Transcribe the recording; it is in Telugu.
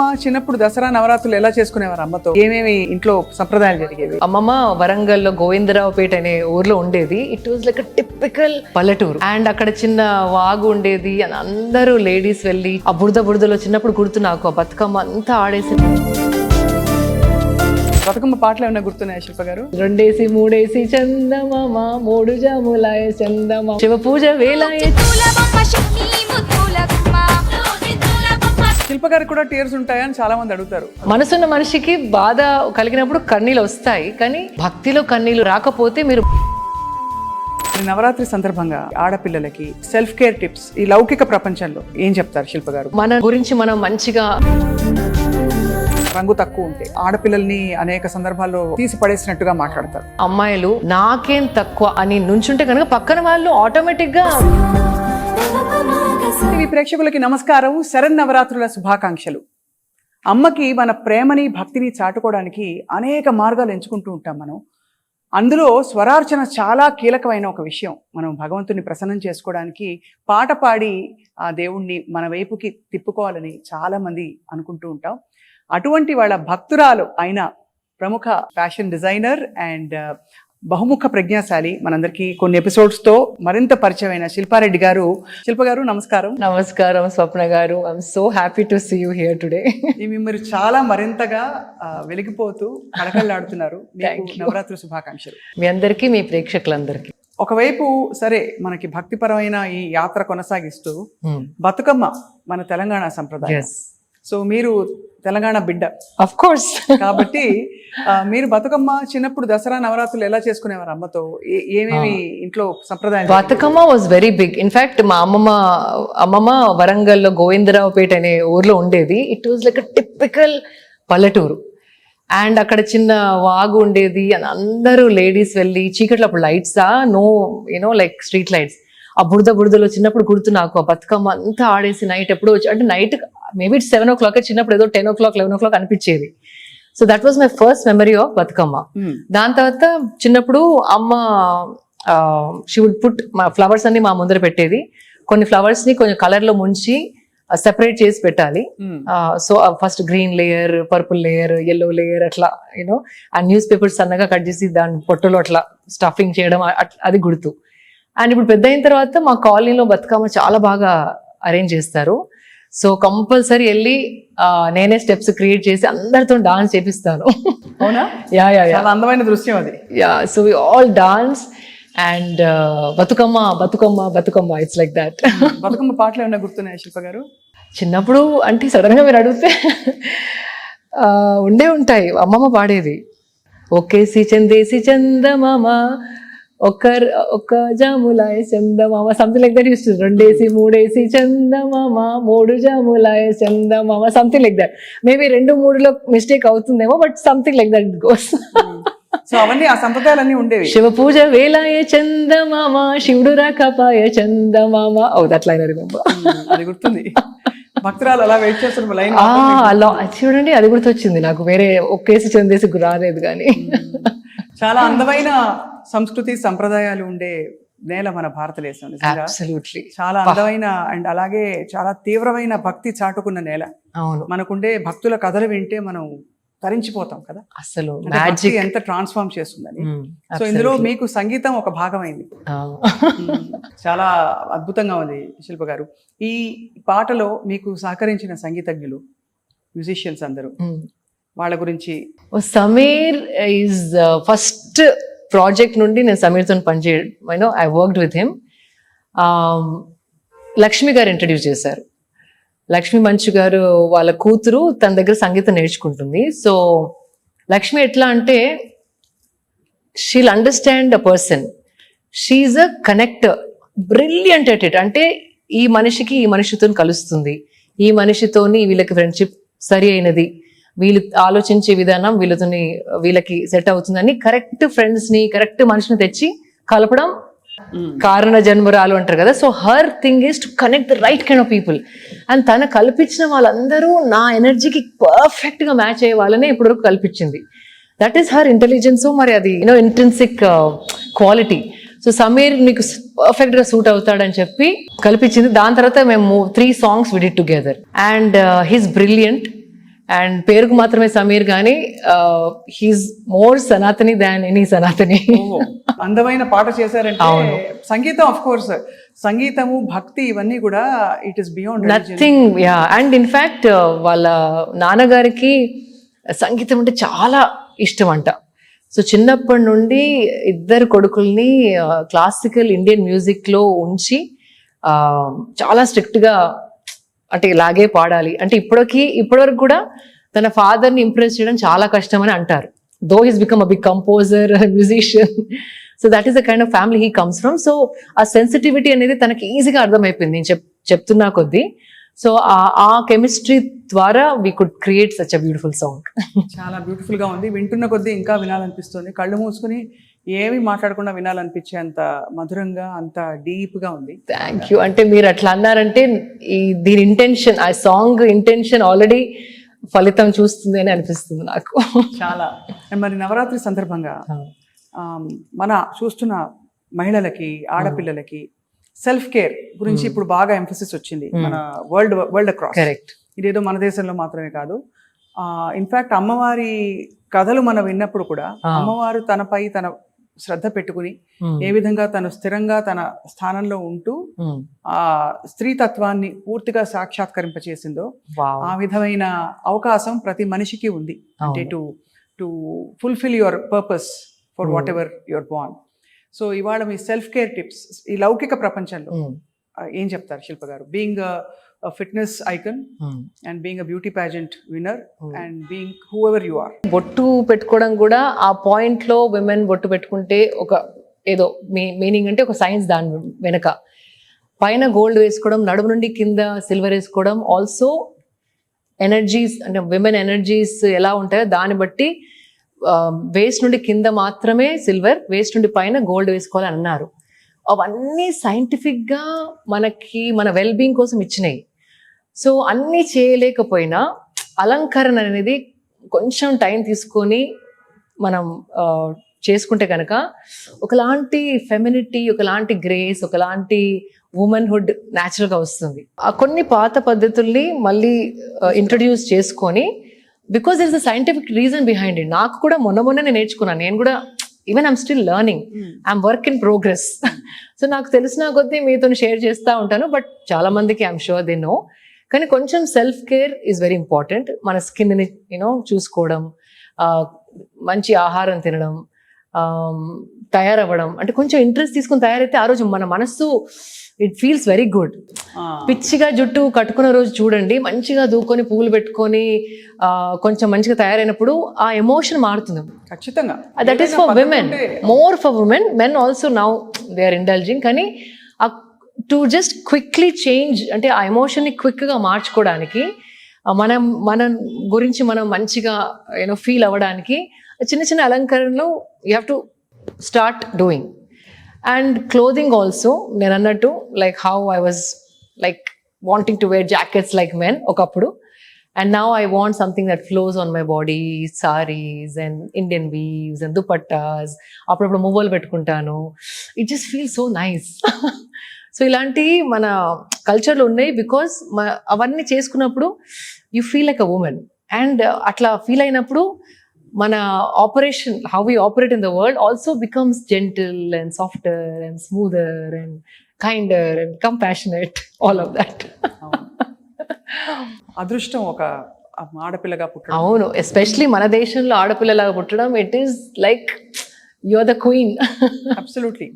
మా చిన్నప్పుడు దసరా నవరాత్రులు ఎలా చేసుకునేవారు అమ్మతో? ఏమేమి ఇంట్లో సంప్రదాయాలు జరిగేవి? అమ్మమ్మ వరంగల్లో గోవిందరావుపేట అనే ఊర్లో ఉండేది. ఇట్ వాజ్ లైక్ టిపికల్ పల్లెటూరు. అండ్ అక్కడ చిన్న వాగు ఉండేది. And అందరూ లేడీస్ వెళ్ళి ఆ బురద బురదలో చిన్నప్పుడు గుర్తు నాకు. ఆ బతుకమ్మ అంతా ఆడేసి బతుకమ్మ పాటలు ఏమైనా గుర్తున్నాయా శిల్ప గారు? రెండేసి మూడేసి చందమామ మూడు జాములాయ చందమామ. శివ పూజ వేలాయ శిల్ప గారికి కూడా టీయర్స్ ఉంటాయని చాలా మంది అడుగుతారు. మనసున్న మనిషికి బాధ కలిగినప్పుడు కన్నీళ్ళు వస్తాయి కానీ భక్తిలో కన్నీళ్ళు రాకపోతే మీరు నవరాత్రి సందర్భంగా ఆడపిల్లలకి సెల్ఫ్ కేర్ టిప్స్ ఈ లౌకిక ప్రపంచంలో ఏం చెప్తారు శిల్ప గారు? మన గురించి మనం మంచిగా రంగు తక్కువ ఉంటే ఆడపిల్లల్ని అనేక సందర్భాల్లో తీసి పడేసినట్టుగా మాట్లాడతారు. అమ్మాయిలు నాకేం తక్కువ అని నుంచుంటే కనుక పక్కన వాళ్ళు ఆటోమేటిక్గా టీవీ ప్రేక్షకులకి నమస్కారం శరన్నవరాత్రుల శుభాకాంక్షలు. అమ్మకి మన ప్రేమని భక్తిని చాటుకోవడానికి అనేక మార్గాలు ఎంచుకుంటూ ఉంటాం మనం. అందులో స్వరార్చన చాలా కీలకమైన ఒక విషయం. మనం భగవంతుని ప్రసన్నం చేసుకోవడానికి పాట పాడి ఆ దేవుణ్ణి మన వైపుకి తిప్పుకోవాలని చాలామంది అనుకుంటూ ఉంటాం. అటువంటి వాళ్ళ భక్తురాలు అయిన ప్రముఖ ఫ్యాషన్ డిజైనర్ అండ్ బహుముఖ ప్రజ్ఞాశాలి మనందరికీ కొన్ని ఎపిసోడ్స్తో మరింత పరిచయమైన శిల్పారెడ్డి గారు. శిల్ప గారు నమస్కారం. నమస్కారం స్వప్న గారు. I'm so happy to see you here today మీరు చాలా మరింతగా వెలిగిపోతూ కళకళలాడుతున్నారు. నవరాత్రి శుభాకాంక్షలు. మీ అందరికీ మీ ప్రేక్షకులందరికీ. ఒకవైపు సరే మనకి భక్తిపరమైన ఈ యాత్ర కొనసాగిస్తూ బతుకమ్మ మన తెలంగాణ సంప్రదాయం. సో మీరు తెలంగాణ బిడ్డ. అఫ్ కోర్స్ కాబట్టి మీరు బతుకమ్మ చిన్నప్పుడు దసరా నవరాత్రులు ఎలా చేసుకునేవారు అమ్మతో? ఏమేమి ఇంట్లో సంప్రదాయం Bathukamma was very big in fact మా అమ్మమ్మ అమ్మమ్మ వరంగల్లో గోవిందరావుపేట అనే ఊర్లో ఉండేది. ఇట్ వాజ్ లైక్ టిపికల్ పల్లెటూరు. అండ్ అక్కడ చిన్న వాగు ఉండేది. and అందరూ లేడీస్ వెళ్ళి చీకట్లో అప్పుడు lights no you know like street lights ఆ బురద బురదలో చిన్నప్పుడు గుర్తు నాకు ఆ బతుకమ్మ అంతా ఆడేసి నైట్ ఎప్పుడు వచ్చి అంటే night maybe seven o'clock చిన్నప్పుడు ఏదో ten o'clock eleven o'clock అనిపించేది. So that was my first memory of Bathukamma. Hmm. దాని తర్వాత చిన్నప్పుడు అమ్మ షీ వుడ్ పుట్ మా ఫ్లవర్స్ అన్ని మా ముందర పెట్టేది. కొన్ని ఫ్లవర్స్ని కొంచెం కలర్లో ముంచి సెపరేట్ చేసి పెట్టాలి. So first green layer purple layer yellow layer అట్లా యూనో ఆ న్యూస్ పేపర్స్ సన్నగా కట్ చేసి దాని పొట్టలో అట్లా స్టఫింగ్ చేయడం అది గుర్తు. అండ్ ఇప్పుడు పెద్ద అయిన తర్వాత మా కాలనీలో బతుకమ్మ చాలా బాగా అరేంజ్ చేస్తారు. సో కంపల్సరీ వెళ్ళి నేనే స్టెప్స్ క్రియేట్ చేసి అందరితో డాన్స్ చేపిస్తాను. అవునా? Yeah yeah yeah. అందమైన దృశ్యం అది. so we all dance and uh, Bathukamma Bathukamma Bathukamma it's like that Bathukamma పాటలు ఏమైనా గుర్తున్నాయా శిల్ప గారు? చిన్నప్పుడు అంటే సడన్గా మీరు అడిగితే ఉండే ఉంటాయి అమ్మమ్మ పాడేది. ఒకేసి చందేసి చందమామ ఒక్క ఒక్క జాములాయ చందమామ సంథింగ్ లైక్ దట్ యూస్ రెండేసి మూడేసి చందమామ మూడు జాములాయ చందమామ సంథింగ్ లైక్ దట్ మేబీ రెండు మూడులో మిస్టేక్ అవుతుందేమో but something like that goes so అవన్నీ ఆ సంప్రదాయాలన్నీ ఉండేవి. శివ పూజ వేలాయ చందమామ శివుడు రాకపాయ చందమామ. Oh that line remember hmm. అది గుర్తుంది. భక్తురాలు అలా వెయిట్ చేస్తున్న లైన్ అలా చూడండి అది గుర్తొచ్చింది నాకు. వేరే ఒకేసి చందేసి రాలేదు కానీ. చాలా అందమైన సంస్కృతి సంప్రదాయాలు ఉండే నేల మన భారతదేశం చాలా అందమైన అండ్ అలాగే చాలా తీవ్రమైన భక్తి చాటుకున్న నేల. అవును. మనకుండే భక్తుల కథలు వింటే మనం తరించిపోతాం కదా. అసలు మ్యాజిక్ ఎంత ట్రాన్స్ఫార్మ్ చేస్తుందని. సో ఇందులో మీకు సంగీతం ఒక భాగమైంది. మ్మ్. చాలా అద్భుతంగా ఉంది శిల్ప గారు. ఈ పాటలో మీకు సహకరించిన సంగీతజ్ఞులు మ్యూజిషియన్స్ అందరూ. వాళ్ళ గురించి? సమీర్ ఈజ్ ఫస్ట్ ప్రాజెక్ట్ నుండి నేను సమీర్తో పనిచే you know I worked with him Lakshmi గారు ఇంట్రడ్యూస్ చేశారు. లక్ష్మి మంచు గారు వాళ్ళ కూతురు తన దగ్గర సంగీతం నేర్చుకుంటుంది. సో లక్ష్మి ఎట్లా అంటే she'll understand a person she's a connector brilliant at it అంటే ఈ మనిషికి ఈ మనిషితో కలుస్తుంది. ఈ మనిషితోని వీళ్ళకి ఫ్రెండ్షిప్ సరి అయినది. వీళ్ళు ఆలోచించే విధానం వీళ్ళతోని వీళ్ళకి సెట్ అవుతుందని కరెక్ట్ ఫ్రెండ్స్ని కరెక్ట్ మనిషిని తెచ్చి కలపడం కారణ జన్మరాలు అంటారు కదా. So her thing is to connect the right kind of people and తన కల్పించిన వాళ్ళందరూ నా ఎనర్జీకి పర్ఫెక్ట్గా మ్యాచ్ అయ్యే వాళ్ళనే ఇప్పటివరకు కల్పించింది. దట్ ఈస్ హర్ ఇంటెలిజెన్స్ మరి అది you know intrinsic quality so Sameer నీకు పర్ఫెక్ట్గా సూట్ అవుతాడని చెప్పి కల్పించింది. దాని తర్వాత మేము three songs we did together and he's brilliant and పేరుకు మాత్రమే సమీర్ కానీ he's more Sanatani than any Sanatani అందమైన పాట చేశారంటే. సంగీతం ఆఫ్ కోర్స్ సంగీతము భక్తి ఇవన్నీ కూడా it is beyond nothing yeah and in fact వాళ్ళ నాన్నగారికి సంగీతం అంటే చాలా ఇష్టం అంట సో చిన్నప్పటి నుండి ఇద్దరు కొడుకుల్ని క్లాసికల్ ఇండియన్ మ్యూజిక్లో ఉంచి ఆ, చాలా స్ట్రిక్ట్గా అంటే ఇలాగే పాడాలి. అంటే ఇప్పటికి ఇప్పటివరకు కూడా తన ఫాదర్ని ఇంప్రెస్ చేయడం చాలా కష్టం అని అంటారు though he's become a big composer musician so that is the kind of family he comes from so ఆ సెన్సిటివిటీ అనేది తనకి ఈజీగా అర్థమైపోయింది. నేను చెప్ చెప్తున్నా కొద్దీ. సో ఆ కెమిస్ట్రీ ద్వారా we could create such a beautiful song చాలా బ్యూటిఫుల్గా ఉంది. వింటున్న కొద్దీ ఇంకా వినాలనిపిస్తుంది. కళ్ళు మూసుకుని ఏమి మాట్లాడకుండా వినాలనిపించే అంత మధురంగా అంత డీప్గా ఉంది. థ్యాంక్ యూ అంటే మీరు అట్లా అన్నారంటే ఈ దీని ఇంటెన్షన్ ఆ సాంగ్ ఇంటెన్షన్ ఆల్రెడీ ఫలితం చూస్తుంది అని అనిపిస్తుంది నాకు. చాలా. మరి నవరాత్రి సందర్భంగా మన చూస్తున్న మహిళలకి ఆడపిల్లలకి సెల్ఫ్ కేర్ గురించి ఇప్పుడు బాగా ఎంఫసిస్ వచ్చింది మన వరల్డ్ వరల్డ్ అక్రాస్ కరెక్ట్ ఇదేదో మన దేశంలో మాత్రమే కాదు. ఇన్ఫాక్ట్ అమ్మవారి కథలు మనం విన్నప్పుడు కూడా. అమ్మవారు తనపై తన శ్రద్ధ పెట్టుకుని ఏ విధంగా తను స్థిరంగా తన స్థానంలో ఉంటూ ఆ స్త్రీ తత్వాన్ని పూర్తిగా సాక్షాత్కరింపచేసిందో ఆ విధమైన అవకాశం ప్రతి మనిషికి ఉంది. అంటే to to fulfil your purpose for whatever your born so ఇవాళ మీ సెల్ఫ్ కేర్ టిప్స్ ఈ లౌకిక ప్రపంచంలో ఏం చెప్తారు శిల్ప గారు being fitness icon and being a beauty pageant winner and being whoever you are బొట్టు పెట్టుకోవడం కూడా ఆ పాయింట్లో విమెన్ బొట్టు పెట్టుకుంటే ఒక ఏదో మీ మీనింగ్ అంటే ఒక సైన్స్ దాని వెనక. పైన గోల్డ్ వేసుకోవడం నడుము నుండి కింద సిల్వర్ వేసుకోవడం ఆల్సో ఎనర్జీస్ అంటే విమెన్ ఎనర్జీస్ ఎలా ఉంటాయో దాన్ని బట్టి వేస్ట్ నుండి కింద మాత్రమే సిల్వర్ వేస్ట్ నుండి పైన గోల్డ్ వేసుకోవాలని అన్నారు. అవన్నీ scientific గా మనకి మన వెల్ బీయింగ్ కోసం ఇచ్చినాయి. సో అన్నీ చేయలేకపోయినా అలంకరణ అనేది కొంచెం టైం తీసుకొని మనం చేసుకుంటే కనుక ఒకలాంటి ఫెమినిటీ ఒకలాంటి గ్రేస్ ఒకలాంటి ఉమెన్హుడ్ న్యాచురల్గా వస్తుంది. ఆ కొన్ని పాత పద్ధతుల్ని మళ్ళీ ఇంట్రడ్యూస్ చేసుకొని because is the scientific reason behind it. నాకు కూడా మొన్న మొన్ననే నేర్చుకున్నాను. నేను కూడా even I'm still learning. I'm work in progress. So నాకు తెలిసిన కొద్దీ మీతో షేర్ చేస్తూ ఉంటాను బట్ చాలా మందికి ఐఎమ్ షూర్ దే నో. కానీ కొంచెం self care is very important మన స్కిన్ని యూనో చూసుకోవడం మంచి ఆహారం తినడం తయారవ్వడం. అంటే కొంచెం ఇంట్రెస్ట్ తీసుకుని తయారైతే ఆ రోజు మన మనస్సు ఇట్ ఫీల్స్ వెరీ గుడ్ పిచ్చిగా జుట్టు కట్టుకున్న రోజు చూడండి మంచిగా దూకొని పువ్వులు పెట్టుకొని కొంచెం మంచిగా తయారైనప్పుడు ఆ ఎమోషన్ మారుతుంది. ఖచ్చితంగా. That is for women more for women men also now they are intelligent కానీ టు జస్ట్ క్విక్లీ చేంజ్ అంటే ఆ ఎమోషన్ని క్విక్గా మార్చుకోవడానికి మనం మన గురించి మనం మంచిగా యూనో ఫీల్ అవ్వడానికి చిన్న చిన్న అలంకరణలు you have to start doing and clothing also నేను అన్నట్టు like how I was like wanting to wear jackets like men ఒకప్పుడు. And now I want something that flows on my body saris and Indian weaves and dupattas అప్పుడప్పుడు మువ్వలు పెట్టుకుంటాను. It just feel so nice so ఇలాంటి మన కల్చర్లో ఉన్నాయి బికాస్ అవన్నీ చేసుకున్నప్పుడు you feel like a woman and అట్లా ఫీల్ అయినప్పుడు మన operation how we operate in the world also becomes gentle and softer and smoother and kinder and compassionate all of that అదృష్టం ఒక ఆడపిల్లగా పుట్టడం. అవును ఎస్పెషలీ మన దేశంలో ఆడపిల్లలాగా పుట్టడం it is like you are the queen absolutely